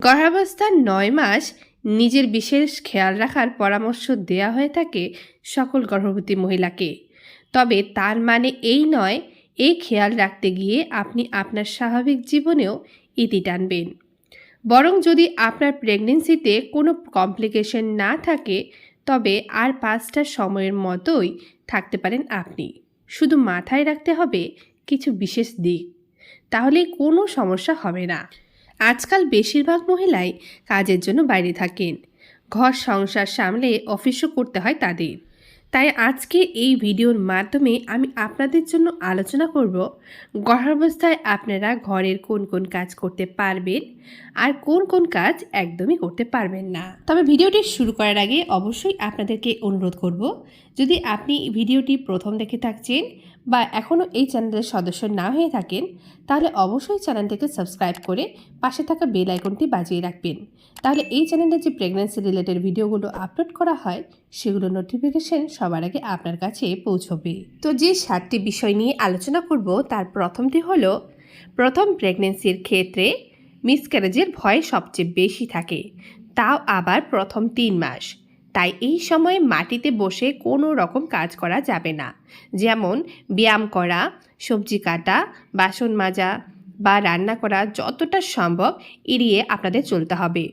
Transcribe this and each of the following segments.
গর্ভাবস্থার নয় মাস নিজের বিশেষ খেয়াল রাখার পরামর্শ দেওয়া হয়ে থাকে সকল গর্ভবতী মহিলাকে। তবে তার মানে এই নয়, এই খেয়াল রাখতে গিয়ে আপনি আপনার স্বাভাবিক জীবনেও ইতি টানবেন। বরং যদি আপনার প্রেগনেন্সিতে কোনো কমপ্লিকেশন না থাকে, তবে আর পাঁচটা সময়ের মতোই থাকতে পারেন আপনি। শুধু মাথায় রাখতে হবে কিছু বিশেষ দিক। তাহলে কোনো সমস্যা হবে না। আজকাল বেশিরভাগ মহিলাই কাজের জন্য বাইরে থাকেন। ঘর সংসার সামলে অফিসও করতে হয় তাদের। তাই আজকে এই ভিডিওর মাধ্যমে আমি আপনাদের জন্য আলোচনা করব গর্ভাবস্থায় আপনারা ঘরের কোন কোন কাজ করতে পারবেন আর কোন কোন কাজ একদমই করতে পারবেন না। তবে ভিডিওটি শুরু করার আগে অবশ্যই আপনাদেরকে অনুরোধ করব, যদি আপনি ভিডিওটি প্রথম দেখে থাকছেন বা এখনও এই চ্যানেলের সদস্য না হয়ে থাকেন, তাহলে অবশ্যই চ্যানেলটিকে সাবস্ক্রাইব করে পাশে থাকা বেল আইকনটি বাজিয়ে রাখবেন। তাহলে এই চ্যানেলে যে প্রেগন্যান্সি রিলেটেড ভিডিওগুলো আপলোড করা হয় সেগুলো নোটিফিকেশন সবার আগে আপনার কাছে পৌঁছবে। তো যে সাতটি বিষয় নিয়ে আলোচনা করব, তার প্রথমটি হলো, প্রথম প্রেগনেন্সির ক্ষেত্রে মিসক্যারেজের ভয় সবচেয়ে বেশি থাকে, তাও আবার প্রথম তিন মাস। তাই এই সময়ে মাটিতে বসে কোনো রকম কাজ করা যাবে না। যেমন ব্যায়াম করা, সবজি কাটা, বাসন মাজা বা রান্না করা যতটা সম্ভব এড়িয়ে আপনাদের চলতে হবে।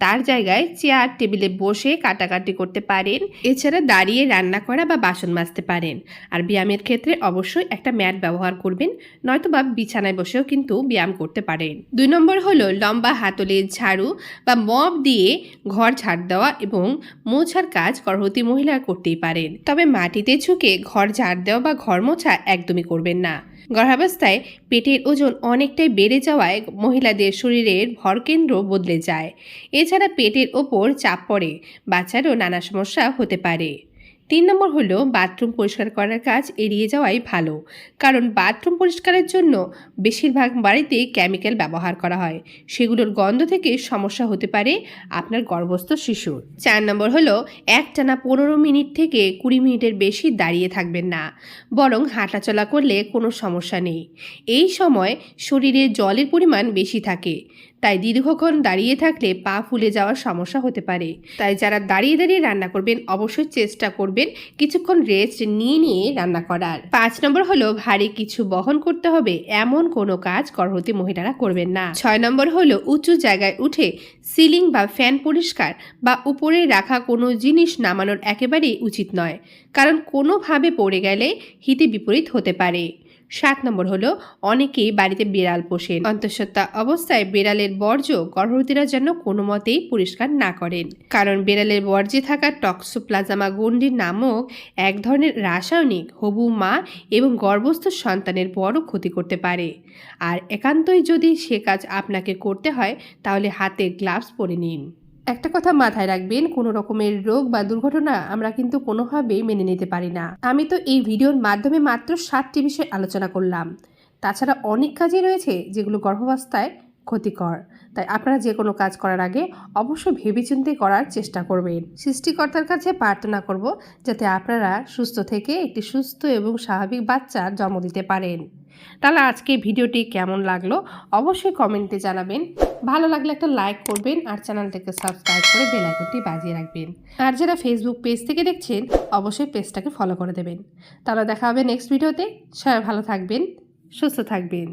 তার জায়গায় চেয়ার টেবিলে বসে কাটাকাটি করতে পারেন। এছাড়া দাঁড়িয়ে রান্না করা বা বাসন মাজতে পারেন। আর ব্যায়ামের ক্ষেত্রে অবশ্যই একটা ম্যাট ব্যবহার করবেন নয়তো বা বিছানায় বসেও কিন্তু ব্যায়াম করতে পারেন। দুই নম্বর হলো লম্বা হাতলের ঝাড়ু বা মপ দিয়ে ঘর ঝাড় দেওয়া এবং মোছার কাজ গর্ভবতী মহিলা করতেই পারেন। তবে মাটিতে ঝুঁকে ঘর ঝাড় দেওয়া বা ঘর মোছা একদমই করবেন না। গর্ভাবস্থায় পেটের ওজন অনেকটাই বেড়ে যাওয়ায় মহিলাদের শরীরের ভরকেন্দ্র বদলে যায়। এছাড়া পেটের ওপর চাপ পড়ে, বাচ্চারও নানা সমস্যা হতে পারে। তিন নম্বর হলো বাথরুম পরিষ্কার করার কাজ এড়িয়ে যাওয়াই ভালো। কারণ বাথরুম পরিষ্কারের জন্য বেশিরভাগ বাড়িতে কেমিক্যাল ব্যবহার করা হয়। সেগুলোর গন্ধ থেকে সমস্যা হতে পারে আপনার গর্ভস্থ শিশুর। চার নম্বর হলো একটানা পনেরো মিনিট থেকে কুড়ি মিনিটের বেশি দাঁড়িয়ে থাকবেন না। বরং হাঁটাচলা করলে কোনো সমস্যা নেই। এই সময় শরীরে জলের পরিমাণ বেশি থাকে। তাই দীর্ঘক্ষণ দাঁড়িয়ে থাকলে পা ফুলে যাওয়ার সমস্যা হতে পারে। তাই যারা দাঁড়িয়ে দাঁড়িয়ে রান্না করবেন, অবশ্যই চেষ্টা করবেন কিছুক্ষণ রেস্ট নিয়ে নিয়ে রান্না করার। পাঁচ নম্বর হলো ভারী কিছু বহন করতে হবে, এমন কোনো কাজ গর্ভবতী মহিলারা করবেন না। ছয় নম্বর হলো উঁচু জায়গায় উঠে সিলিং বা ফ্যান পরিষ্কার বা উপরে রাখা কোনো জিনিস নামানোর একেবারেই উচিত নয়। কারণ কোনোভাবে পড়ে গেলে হিতে বিপরীত হতে পারে। সাত নম্বর হলো, অনেকেই বাড়িতে বিড়াল পোষেন অন্তঃসত্ত্বা অবস্থায় বিড়ালের বর্জ্য গর্ভবতীরা যেন কোনো মতেই পরিষ্কার না করেন। কারণ বিড়ালের বর্জ্যে থাকা টক্সোপ্লাজামা গন্ডি নামক এক ধরনের রাসায়নিক হবু মা এবং গর্ভস্থ সন্তানের বড় ক্ষতি করতে পারে। আর একান্তই যদি সে কাজ আপনাকে করতে হয়, তাহলে হাতে গ্লাভস পরে নিন। একটা কথা মাথায় রাখবেন, কোনো রকমের রোগ বা দুর্ঘটনা আমরা কিন্তু কোনোভাবেই মেনে নিতে পারি না। আমি তো এই ভিডিওর মাধ্যমে মাত্র সাতটি বিষয় আলোচনা করলাম। তাছাড়া অনেক কাজই রয়েছে যেগুলো গর্ভাবস্থায় ক্ষতিকর। তাই আপনারা যে কোনো কাজ করার আগে অবশ্যই ভেবেচিন্তে করার চেষ্টা করবেন। সৃষ্টিকর্তার কাছে প্রার্থনা করব যাতে আপনারা সুস্থ থেকে একটি সুস্থ এবং স্বাভাবিক বাচ্চা জন্ম দিতে পারেন। তাহলে আজকে ভিডিওটি কেমন লাগল অবশ্যই কমেন্টে জানাবেন। ভালো লাগলে একটা লাইক করবেন আর চ্যানেলটাকে সাবস্ক্রাইব করে বেল আইকনটি বাজিয়ে রাখবেন। আর যারা ফেসবুক পেজ থেকে দেখছেন, অবশ্যই পেজটাকে ফলো করে দেবেন। তাহলে দেখা হবে নেক্সট ভিডিওতে সবাই ভালো থাকবেন, সুস্থ থাকবেন।